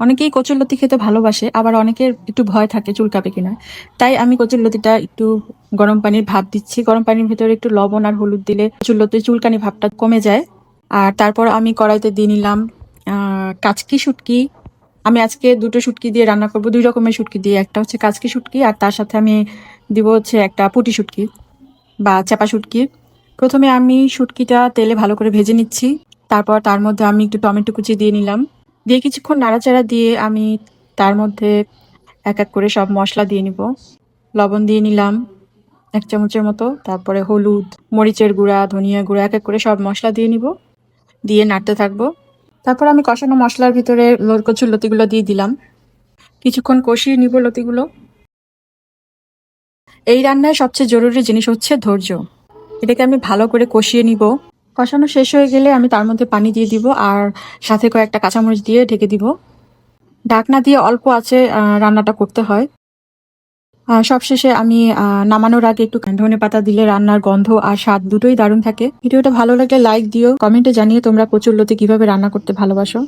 অনেকেই কচুরলতি খেতে ভালোবাসে, আবার অনেকের একটু ভয় থাকে চুলকাবে কিনা। তাই আমি কচুরলতিটা একটু গরম পানির ভাপ দিচ্ছি। গরম পানির ভেতরে একটু লবণ আর হলুদ দিলে কচুরলতির চুলকানি ভাবটা কমে যায়। আর তারপর আমি কড়াইতে দিয়ে নিলাম কাচকি শুটকি। আমি আজকে দুটো শুটকি দিয়ে রান্না করব, দুই রকমের শুটকি দিয়ে। একটা হচ্ছে কাচকি শুটকি, আর তার সাথে আমি দিব হচ্ছে একটা পুটি শুটকি বা চাপা শুটকি। প্রথমে আমি শুটকিটা তেলে ভালো করে ভেজে নিচ্ছি। তারপর তার মধ্যে আমি একটু টমেটো কুচি দিয়ে নিলাম। দিয়ে কিছুক্ষণ নাড়াচাড়া দিয়ে আমি তার মধ্যে এক এক করে সব মশলা দিয়ে নিব। লবণ দিয়ে নিলাম এক চামচের মতো, তারপরে হলুদ, মরিচের গুঁড়া, ধনিয়া গুঁড়া, এক এক করে সব মশলা দিয়ে নিব। দিয়ে নাড়তে থাকব। তারপর আমি কষানো মশলার ভিতরে কচুর লতিগুলো দিয়ে দিলাম। কিছুক্ষণ কষিয়ে নিব লতিগুলো। এই রান্নায় সবচেয়ে জরুরি জিনিস হচ্ছে ধৈর্য। এটাকে আমি ভালো করে কষিয়ে নিব। কষানো শেষ হয়ে গেলে আমি তার মধ্যে পানি দিয়ে দিব আর সাথে কয়েকটা কাঁচামরিচ দিয়ে ঢেকে দিব। ঢাকনা দিয়ে অল্প আছে রান্নাটা করতে হয়। সবশেষে আমি নামানোর আগে একটু ধনে পাতা দিলে রান্নার গন্ধ আর স্বাদ দুটোই দারুণ থাকে। ভিডিওটা ভালো লাগলে লাইক দিও কমেন্টে জানিয়ে তোমরা কচুর লোতে কীভাবে রান্না করতে ভালোবাসো।